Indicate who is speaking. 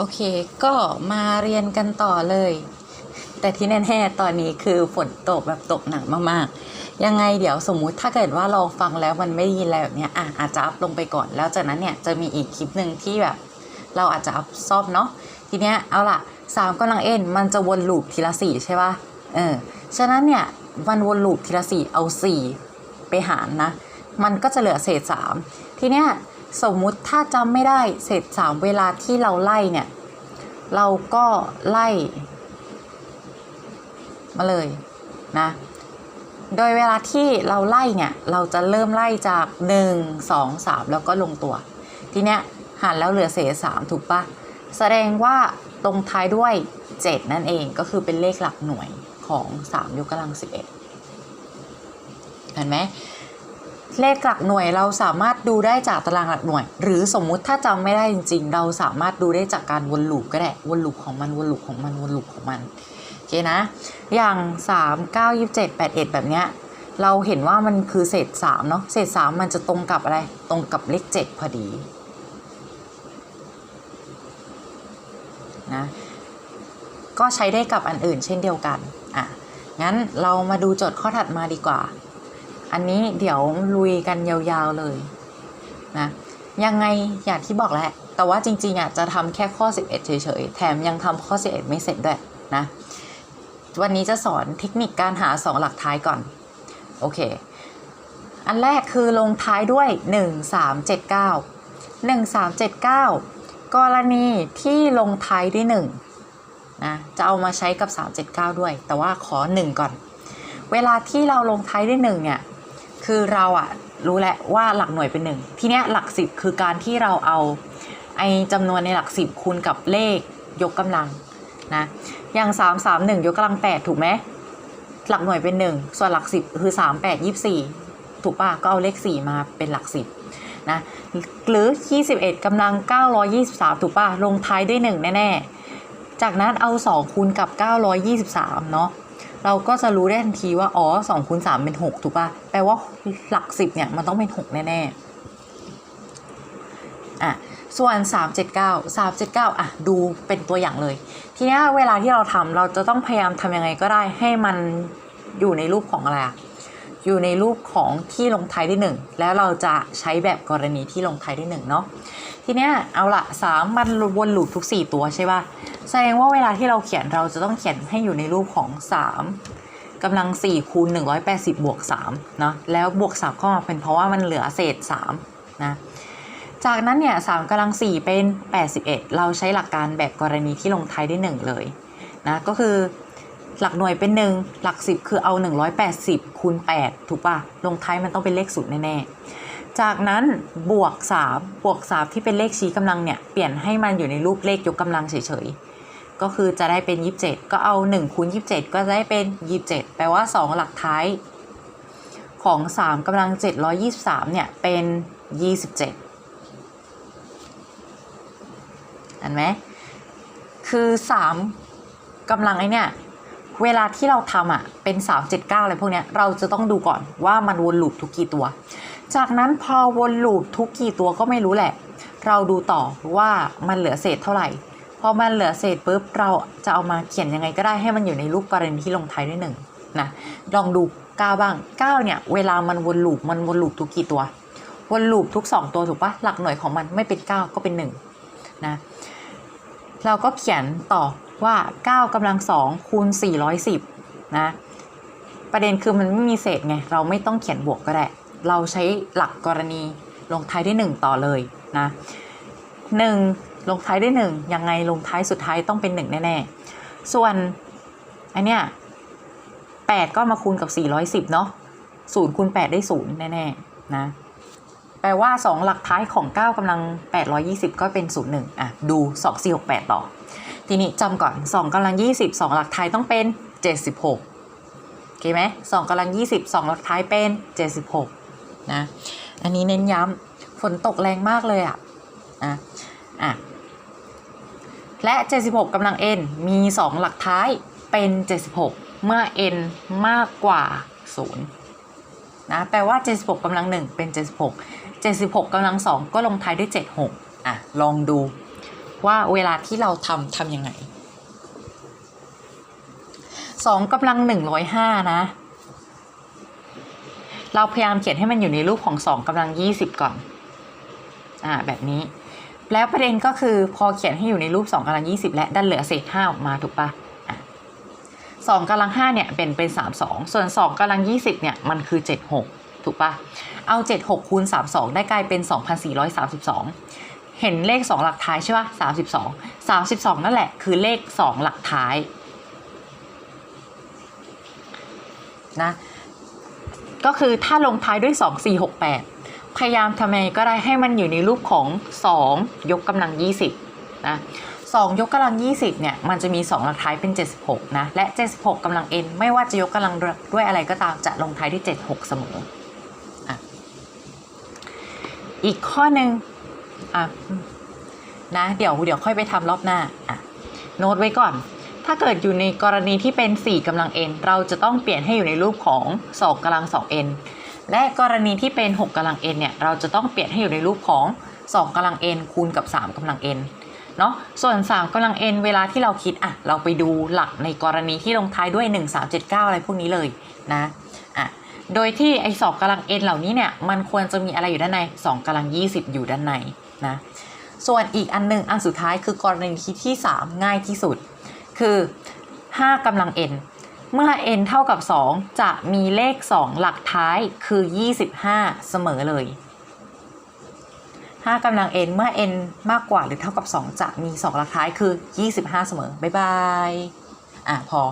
Speaker 1: โอเค ก็มาเรียนกันต่อเลย แต่ที่แน่ๆตอนนี้คือฝนตกแบบตกหนักมากๆ ยังไงเดี๋ยวสมมุติถ้าเกิดว่าเราฟังแล้วมันไม่ได้ยินอะไรแบบเนี้ยอะอาจจะอัพลงไปก่อนแล้วจากนั้นเนี่ยจะมีอีกคลิปหนึ่งที่แบบ เราอาจจะอัพซ่อมเนาะทีเนี้ยเอาล่ะสามกำลังเอ็นมันจะวนลูปทีละสี่ใช่ป่ะเออฉะนั้นเนี่ยมันวนลูปทีละสี่เอาสี่ไปหารนะ มันก็จะเหลือเศษสามทีเนี้ย สมมุติถ้าจำไม่ได้เศษสามเวลาที่เราไล่เนี่ย เราก็ไล่ มาเลยนะ โดยเวลาที่เราไล่เนี่ย เราจะเริ่มไล่จาก 1 2 3 แล้วก็ลงตัว ทีเนี้ยหารแล้วเหลือเศษ3ถูกปะแสดงว่าตรงท้ายด้วย 7 นั่นเองก็คือเป็นเลขหลักหน่วยของ 3 ยกกำลัง 11 เห็นไหม เลขหลักหน่วยเราสามารถดูได้จากตารางหลักหน่วย หรือสมมุติถ้าจำไม่ได้จริง ๆ เราสามารถดูได้จากการวนลูปก็ได้วนลูปของมันวนลูปของมันวนลูปของมันโอเคนะ อย่าง 3 9 27 81 แบบเนี้ยเราเห็นว่ามันคือเศษ3เนาะเศษ 3 มันจะตรงกับอะไร ตรงกับเลข 7 พอดีนะก็ใช้ได้กับอันอื่นเช่นเดียวกันอะงั้นเรามาดูโจทย์ข้อถัดมาดีกว่า อันนี้เดี๋ยวลุยกันยาวๆเลยนะยังไงอย่างที่บอกแหละแต่ว่าจริงๆอะจะทำแค่ข้อ 11 เฉยๆ แถมยังทำข้อ 11 ไม่เสร็จด้วยนะ วันนี้จะสอนเทคนิคการหา 2 หลักท้ายก่อน โอเค อันแรกคือลงท้ายด้วย 1 3 7 9 1 3 7 9 กรณีที่ลงท้ายด้วย1นะจะเอามาใช้กับ 379 ด้วย แต่ว่าขอ 1 ก่อน เวลาที่เราลงท้ายด้วย1เนี่ย คือเราอะรู้แหละว่าหลักหน่วยเป็น1ทีเนี้ยหลัก10คือการที่เราเอาไอจำนวนในหลัก10คูณกับเลขยกกำลังนะอย่าง3 3 1ยกกำลัง8ถูกไหมหลักหน่วยเป็น1ส่วนหลัก10คือ3 8 24ถูกป่ะก็เอาเลข4มาเป็นหลัก10นะหรือ 21กำลัง 923 ถูกป่ะ ลงท้ายด้วย 1 แน่ ๆ จากนั้นเอา 2 คูณกับ 923 เนาะ เราก็จะรู้ได้ทันทีว่าอ๋อ2คูณ3เป็น6ถูกป่ะแปลว่าหลัก10เนี่ยมันต้องเป็น6แน่ๆอะส่วน 379 379 อะ ดูเป็นตัวอย่างเลย ทีนี้เวลาที่เราทำเราจะต้องพยายามทำยังไงก็ได้ ให้มันอยู่ในรูปของอะไรอะอยู่ในรูปของที่ลงท้ายด้วยหนึ่งแล้วเราจะใช้แบบกรณีที่ลงท้ายด้วยหนึ่งเนาะ ทีเนี้ยเอาละสามมันวนลูปทุก 4 ตัวใช่ป่ะแสดงว่าเวลาที่เราเขียนเราจะต้องเขียนให้อยู่ในรูปของ 3กำลัง 4 คูณ 180 บวก3เนาะแล้วบวก3เข้ามาเป็นเพราะว่ามันเหลือเศษ3นะจากนั้นเนี่ย3กำลัง 4 เป็น 81 เราใช้หลักการแบบกรณีที่ลงท้ายด้วย1เลยนะก็คือหลักหน่วยเป็น 1 หลัก 10 คือเอา 180 คูณ 8 ถูกป่ะ ลงท้ายมันต้องเป็นเลขศูนย์แน่ๆ จากนั้นบวก3บวก3ที่เป็นเลขชี้กำลังเนี่ยเปลี่ยนให้มันอยู่ในรูปเลขยกกำลังเฉยๆ ก็คือจะได้เป็น 27 ก็เอา1คูณ27 ก็จะได้เป็น 27 แปลว่า 2 หลักท้ายของ 3กำลัง 723 เนี่ย เป็น 27เห็นไหม คือ 3กำลังไอเนี่ย เวลาที่เราทำอะ เป็น 379 อะไรพวกเนี้ย เราจะต้องดูก่อนว่ามันวนลูปทุกกี่ตัว จากนั้นพอวนลูปทุกกี่ตัวก็ไม่รู้แหละ เราดูต่อว่ามันเหลือเศษเท่าไหร่ พอมันเหลือเศษปุ๊บเราจะเอามาเขียนยังไงก็ได้ให้มันอยู่ในรูปกรณีที่ลงท้ายด้วยหนึ่งนะลองดู9บ้าง9เนี่ยเวลามันวนลูปมันวนลูปทุกกี่ตัว วนลูปทุก 2 ตัวถูกปะหลักหน่วยของมันไม่เป็น 9 ก็เป็น1นะเราก็เขียนต่อว่า 9กำลัง2คูณ410นะประเด็นคือมันไม่มีเศษไง เราไม่ต้องเขียนบวกก็ได้ เราใช้หลักกรณีลงท้ายด้วย 1 ต่อเลยนะ1ลงท้ายด้วย1ยังไงลงท้ายสุดท้ายต้องเป็น 1 แน่ ๆ ส่วนอันเนี้ย8ก็มาคูณกับ 410 เนาะ0คูณ8ได้ 0 แน่ ๆ นะ แปลว่า 2 หลักท้ายของ 9กำลัง 820 ก็เป็น 01 อะ ดู 2 4 6 8 ต่อ ทีนี้จำก่อน 2กำลัง 20 2 หลักท้ายต้องเป็น 76โอเคไหม2กำลัง 20 2 หลักท้ายเป็น 76 นะ อันนี้เน้นย้ำฝนตกแรงมากเลยอะอะอะและ 76กำลัง n มี 2 หลักท้ายเป็น 76 เมื่อ n มากกว่า 0 นะ แปลว่า 76กำลัง 1 เป็น 76 76กำลัง 2 ก็ลงท้ายด้วย 76 อะ ลองดูว่าเวลาที่เราทำทำยังไงสองกำลังหนึ่งร้อยห้านะ เราพยายามเขียนให้มันอยู่ในรูปของสองกำลังยี่สิบก่อน อ่า แบบนี้ แล้วประเด็นก็คือพอเขียนให้อยู่ในรูปสองกำลังยี่สิบและดันเหลือเศษห้าออกมาถูกปะอะสองกำลังห้าเนี่ยเป็นเป็นสามสองส่วนสองกำลังยี่สิบเนี่ยมันคือเจ็ดหกถูกปะเอาเจ็ดหกคูณสามสองได้กลายเป็นสองพันสี่ร้อยสามสิบสองเห็นเลขสองหลักท้ายใช่ปะสามสิบสองสามสิบสองนั่นแหละคือเลขสองหลักท้ายนะ ก็คือถ้าลงท้ายด้วย 2 4 6 8 พยายามทำไงก็ได้ให้มันอยู่ในรูปของ 2 ยกกำลัง 20นะ2ยกกำลัง 20เนี่ยมันจะมี 2 หลักท้ายเป็น 76นะและ 76กำลัง n ไม่ว่าจะยกกำลังด้วยอะไรก็ตามจะลงท้ายด้วย 76 เสมออะอีกข้อหนึ่งอะนะเดี๋ยวเดี๋ยวค่อยไปทำรอบหน้าอะโน้ตไว้ก่อน ถ้าเกิดอยู่ในกรณีที่เป็น 4กำลัง n เราจะต้องเปลี่ยนให้อยู่ในรูปของ2กำลัง 2n และกรณีที่เป็น 6กำลัง n เนี่ยเราจะต้องเปลี่ยนให้อยู่ในรูปของ 2กำลัง n คูณกับ 3กำลัง n เนาะส่วน 3กำลัง n เวลาที่เราคิดอะเราไปดูหลักในกรณีที่ลงท้ายด้วย 1 3 7 9 อะไรพวกนี้เลยนะอะโดยที่ไอ้สองกำลัง n เหล่านี้เนี่ยมันควรจะมีอะไรอยู่ด้านใน2กำลัง 20 อยู่ด้านในนะส่วนอีกอันหนึ่งอันสุดท้ายคือกรณีที่ 3 ง่ายที่สุด คือ 5กำลัง n เมื่อ n เท่ากับ 2 จะมีเลข 2 หลักท้ายคือ 25 เสมอเลย 5กำลัง n เมื่อ n มากกว่าหรือเท่ากับ 2 จะมี 2 หลักท้ายคือ 25 เสมอ บ๊ายบาย อะ พอ